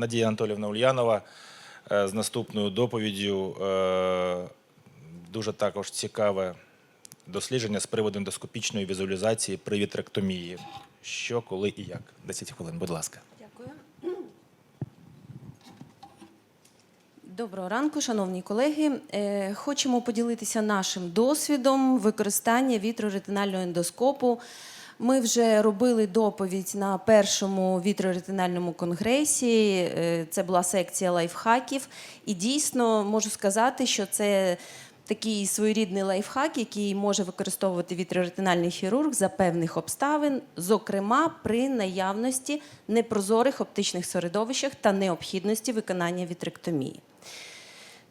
Надія Анатолівна Ульянова е, з наступною доповіддю. Е, Дуже також цікаве дослідження з приводу ендоскопічної візуалізації при вітректомії. Що, коли і як? 10 хвилин, будь ласка. Дякую. Доброго ранку, шановні колеги. Е, Хочемо поділитися нашим досвідом використання вітроретинального ендоскопу. Ми вже робили доповідь на першому вітроретинальному конгресі. Е, Це була секція лайфхаків. І дійсно можу сказати, що це такий своєрідний лайфхак, який може використовувати вітроретинальний хірург за певних обставин, зокрема при наявності непрозорих оптичних середовищах та необхідності виконання вітректомії.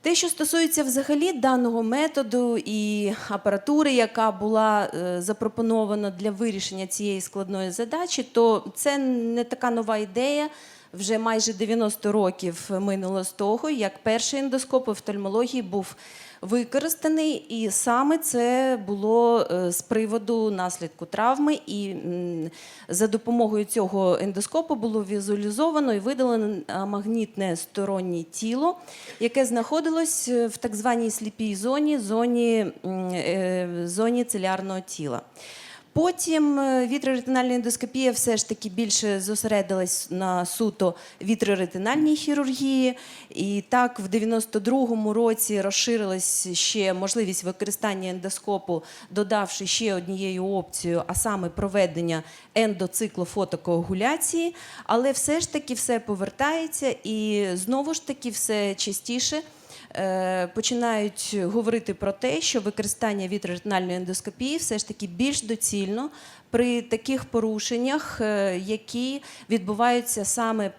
Те, що стосується взагалі даного методу і апаратури, яка була е, запропонована для вирішення цієї складної задачі, то це не така нова ідея. Вже майже 90 років минуло з того, як перший ендоскоп офтальмології був використаний, і саме це було е, з приводу наслідку травми. І за допомогою цього ендоскопу було візуалізовано і видалено магнітне стороннє тіло, яке знаходилось е, в так званій сліпій зоні, зоні, е, зоні целярного тіла. Потім е, вітроретинальна ендоскопія все ж таки більше зосередилась на суто вітроретинальній хірургії. І так, в 92-му році розширилась ще можливість використання ендоскопу, додавши ще однією опцією, а саме проведення ендоциклофотокоагуляції. Але все ж таки все повертається і знову ж таки все частіше починають говорити про те, що використання вітроретинальної ендоскопії все ж таки більш доцільно при таких порушеннях, е, які відбуваються саме е,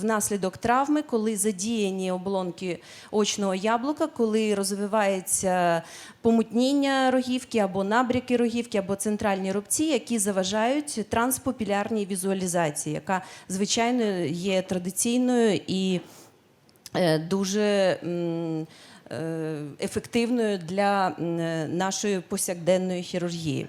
внаслідок травми, коли задіяні оболонки очного яблука, коли розвивається помутніння рогівки або набряки рогівки, або центральні рубці, які заважають транспопілярній візуалізації, яка звичайно є традиційною і е, дуже е, ефективною для е, нашої повсякденної хірургії.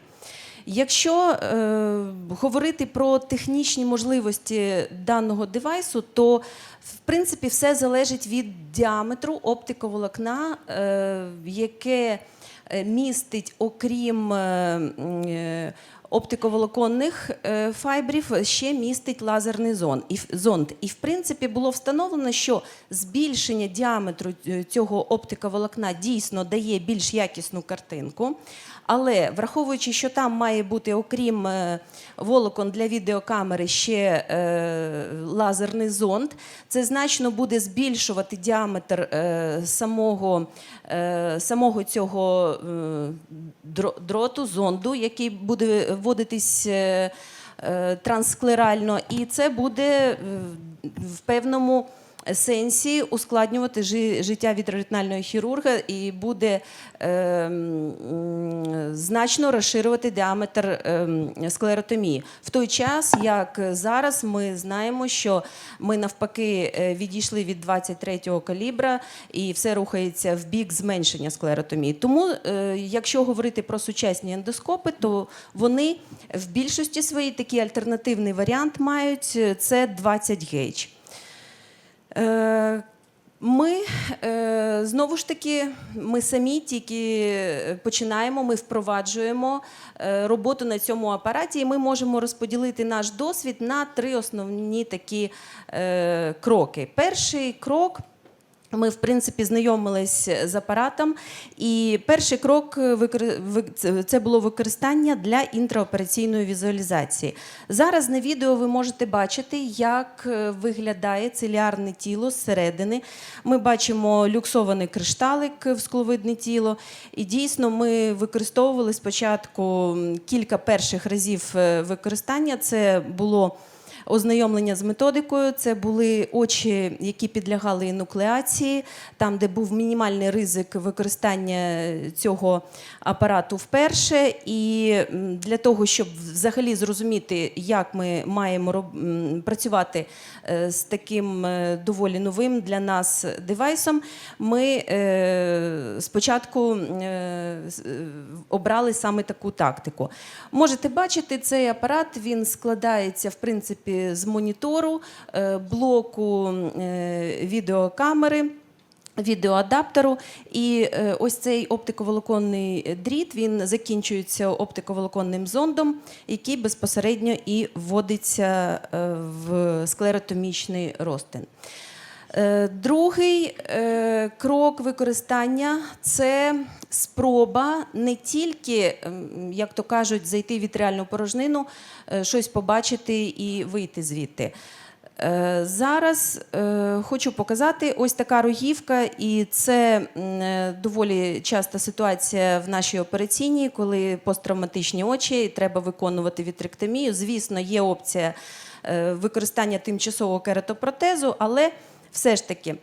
Якщо е, говорити про технічні можливості даного девайсу, то в принципі все залежить від діаметру оптиковолокна, е, яке е, містить, окрім е, е, оптиковолоконних е, файбрів, ще містить лазерний зонд. І в принципі було встановлено, що збільшення діаметру е, цього оптиковолокна дійсно дає більш якісну картинку. Але враховуючи, що там має бути, окрім е, волокон для відеокамери, ще е, лазерний зонд, це значно буде збільшувати діаметр е, самого, е, самого цього е, дроту, зонду, який буде вводитись. е, е, і це буде е, в певному сенсі ускладнювати жи- життя вітроретинального хірурга і буде е, м, значно розширювати діаметр е, склеротомії. В той час, як зараз, ми знаємо, що ми навпаки е, відійшли від 23-го калібра і все рухається в бік зменшення склеротомії. Тому, е, якщо говорити про сучасні ендоскопи, то вони в більшості своїй такий альтернативний варіант мають е, це 20 гейдж. Е, Ми е, знову ж таки, ми самі тільки починаємо, ми впроваджуємо е, роботу на цьому апараті, і ми можемо розподілити наш досвід на три основні такі е, кроки. Перший крок. Ми, в принципі, знайомились з апаратом, і перший крок е, це- було використання для інтраопераційної візуалізації. Зараз на відео ви можете бачити, як е, виглядає циліарне тіло зсередини. Ми бачимо люксований кришталик в скловидне тіло. І дійсно ми використовували спочатку кілька перших разів е, використання. Це було ознайомлення з методикою. Це були очі, які підлягали інуклеації, там, де був мінімальний ризик використання цього апарату вперше. І для того, щоб взагалі зрозуміти, як ми маємо працювати е, з таким е, доволі новим для нас девайсом, ми е, спочатку обрали саме таку тактику. Можете бачити, цей апарат він складається в принципі з монітору, е, блоку е, відеокамери відеоадаптеру. І е, ось цей оптиковолоконний дріт він закінчується оптиковолоконним зондом, який безпосередньо і вводиться в склеротомічний розтин. Е, Другий е, крок використання це спроба не тільки, ем, як то кажуть, зайти в вітріальну порожнину, е, щось побачити і вийти звідти. Зараз хочу показати ось така рогівка, і це доволі часта ситуація в нашій операційній, коли посттравматичні очі, і треба виконувати вітректомію. Звісно, є опція використання тимчасового кератопротезу, але все ж таки.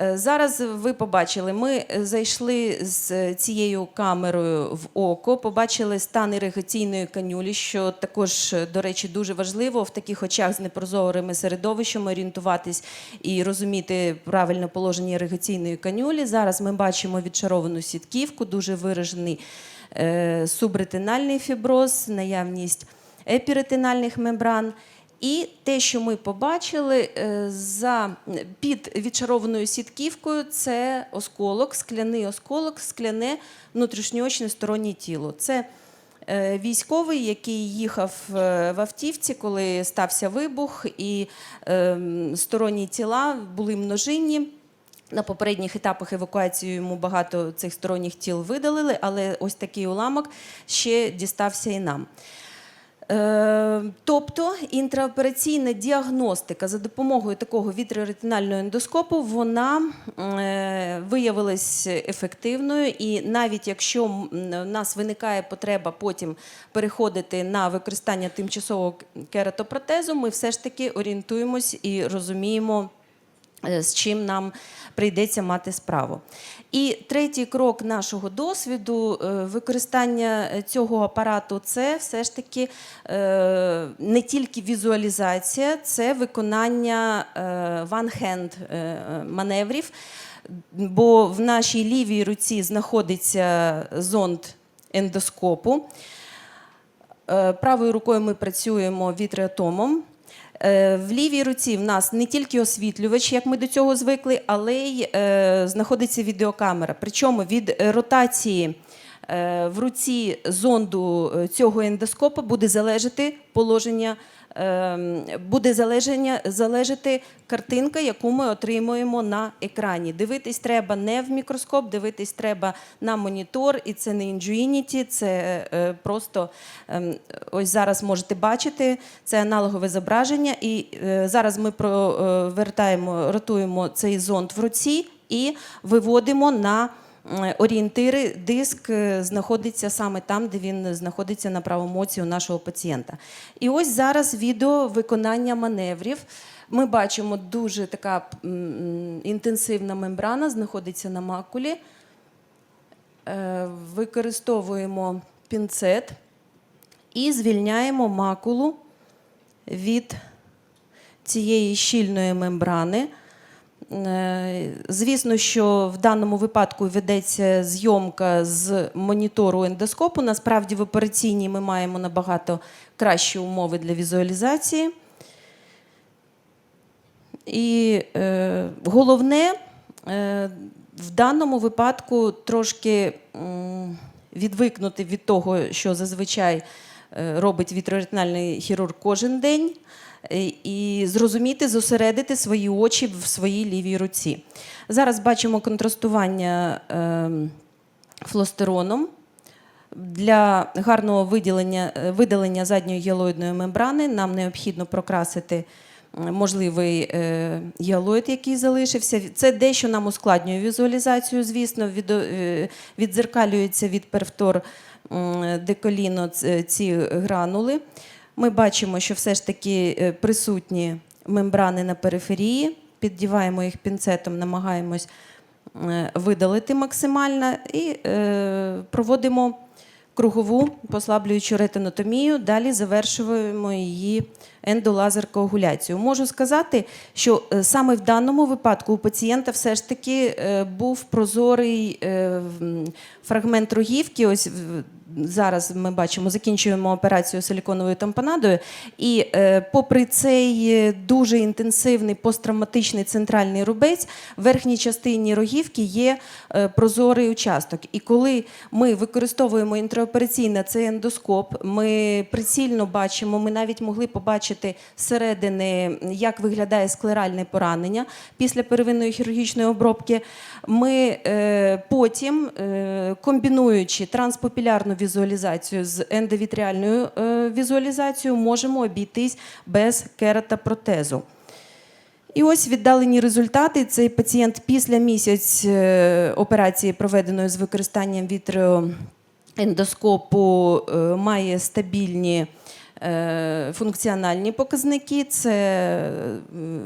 е, Зараз ви побачили, ми зайшли з цією камерою в око, побачили стан іригаційної канюлі, що також, до речі, дуже важливо в таких очах з непрозорими середовищами орієнтуватись і розуміти правильне положення іригаційної канюлі. Зараз ми бачимо відшаровану сітківку, дуже виражений е, субретинальний фіброз, наявність епіретинальних мембран. І те, що ми побачили е, за під відчарованою сітківкою, це осколок, скляний осколок, скляне внутрішньоочне стороннє тіло. Це е, військовий, який їхав е, в автівці, коли стався вибух, і е, сторонні тіла були множинні. На попередніх етапах евакуації йому багато цих сторонніх тіл видалили, але ось такий уламок ще дістався і нам. Е, Тобто інтраопераційна діагностика за допомогою такого вітроретинального ендоскопу вона е, виявилась ефективною, і навіть якщо в у нас виникає потреба потім переходити на використання тимчасового кератопротезу, ми все ж таки орієнтуємось і розуміємо, е, з чим нам прийдеться мати справу. І третій крок нашого досвіду е, використання цього апарату це все ж таки е, не тільки візуалізація, це виконання е, е, маневрів. Бо в нашій лівій руці знаходиться зонд ендоскопу. Е, Правою рукою ми працюємо вітреатомом. Е, В лівій руці в нас не тільки освітлювач, як ми до цього звикли, але й е, знаходиться відеокамера. Причому від е, ротації в руці зонду цього ендоскопа буде залежати положення. Ем, Буде залежати картинка, яку ми отримуємо на екрані. Дивитись треба не в мікроскоп, дивитись треба на монітор, і це не Ingenuity, це е, просто ем, ось зараз можете бачити це аналогове зображення. І е, зараз ми провертаємо, ротуємо цей зонд в руці і виводимо на орієнтири. Диск е, знаходиться саме там, де він знаходиться на правому оці у нашого пацієнта. І ось зараз відео виконання маневрів. Ми бачимо дуже така інтенсивна мембрана, знаходиться на макулі. Е, Використовуємо пінцет і звільняємо макулу від цієї щільної мембрани. Е, Звісно, що в даному випадку ведеться зйомка з монітору ендоскопу. Насправді в операційній ми маємо набагато кращі умови для візуалізації. І е, головне е, в даному випадку трошки м, відвикнути від того, що зазвичай е, робить вітроретинальний хірург кожен день, е, і зрозуміти, зосередити свої очі в своїй лівій руці. Зараз бачимо контрастування е, флостероном. Для гарного виділення, е, видалення задньої гіалоїдної мембрани нам необхідно прокрасити можливий е, гіалоїд, який залишився. Це дещо нам ускладнює візуалізацію, звісно, від, е, від перфтор деколіно ці гранули. Ми бачимо, що все ж таки е, присутні мембрани на периферії. Піддіваємо їх пінцетом, намагаємось е, видалити максимально і е, проводимо кругову послаблюючу ретинотомію. Далі завершуємо її ендолазеркоагуляцію. Можу сказати, що е, саме в даному випадку у пацієнта все ж таки е, був прозорий е, фрагмент рогівки. Ось зараз ми бачимо, закінчуємо операцію силіконовою тампонадою. І е, попри цей е, дуже інтенсивний посттравматичний центральний рубець, в верхній частині рогівки є е, прозорий участок. І коли ми використовуємо інтраопераційно цей ендоскоп, ми прицільно бачимо, ми навіть могли побачити зсередини, як виглядає склеральне поранення після первинної хірургічної обробки. Ми потім, комбінуючи транспопілярну візуалізацію з ендовітріальною е, візуалізацією, можемо обійтись без кератопротезу. І ось віддалені результати. Цей пацієнт після місяць е, операції, проведеної з використанням вітреоендоскопу, е, має стабільні функціональні показники. Це е,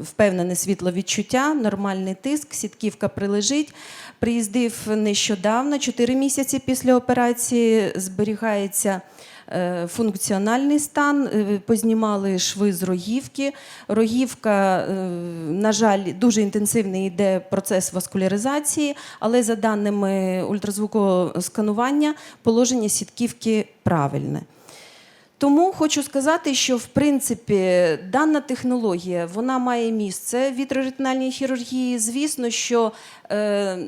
впевнене світловідчуття, нормальний тиск, сітківка прилежить. Приїздив нещодавно, 4 місяці після операції, зберігається е, функціональний стан, е, познімали шви з рогівки. Рогівка, е, на жаль, дуже інтенсивний йде процес васкуляризації, але за даними ультразвукового сканування, положення сітківки правильне. Тому хочу сказати, що в принципі дана технологія вона має місце в вітроретинальній хірургії. Звісно, що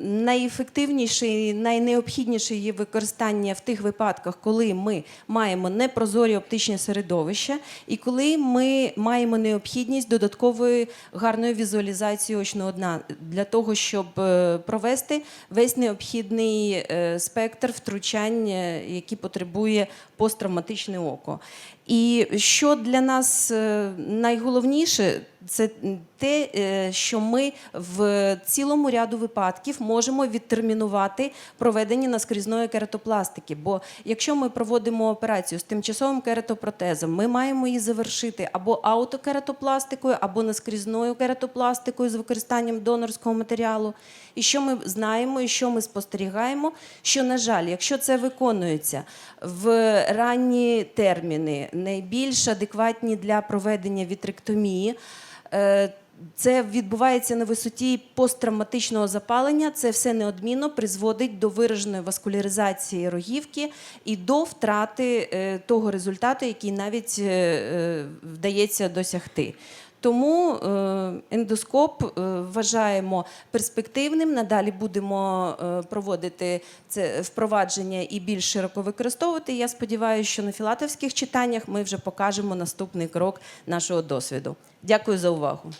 найефективніше і найнеобхідніше є використання в тих випадках, коли ми маємо непрозорі оптичні середовища, і коли ми маємо необхідність додаткової гарної візуалізації очного дна для того, щоб е, провести весь необхідний е, спектр втручань, е, які потребує посттравматичне око. І що для нас е, найголовніше, це те, е, що ми в цілому ряду випадків можемо відтермінувати проведення наскрізної кератопластики. Бо якщо ми проводимо операцію з тимчасовим кератопротезом, ми маємо її завершити або аутокератопластикою, або наскрізною кератопластикою з використанням донорського матеріалу. І що ми знаємо, і що ми спостерігаємо, що, на жаль, якщо це виконується в ранні терміни, найбільш адекватні для проведення вітректомії, це відбувається на висоті посттравматичного запалення. Це все неодмінно призводить до вираженої васкуляризації рогівки і до втрати е, того результату, який навіть е, е, вдається досягти. Тому е, ендоскоп е, вважаємо перспективним. Надалі будемо е, проводити це впровадження і більш широко використовувати. Я сподіваюся, що на філатовських читаннях ми вже покажемо наступний крок нашого досвіду. Дякую за увагу.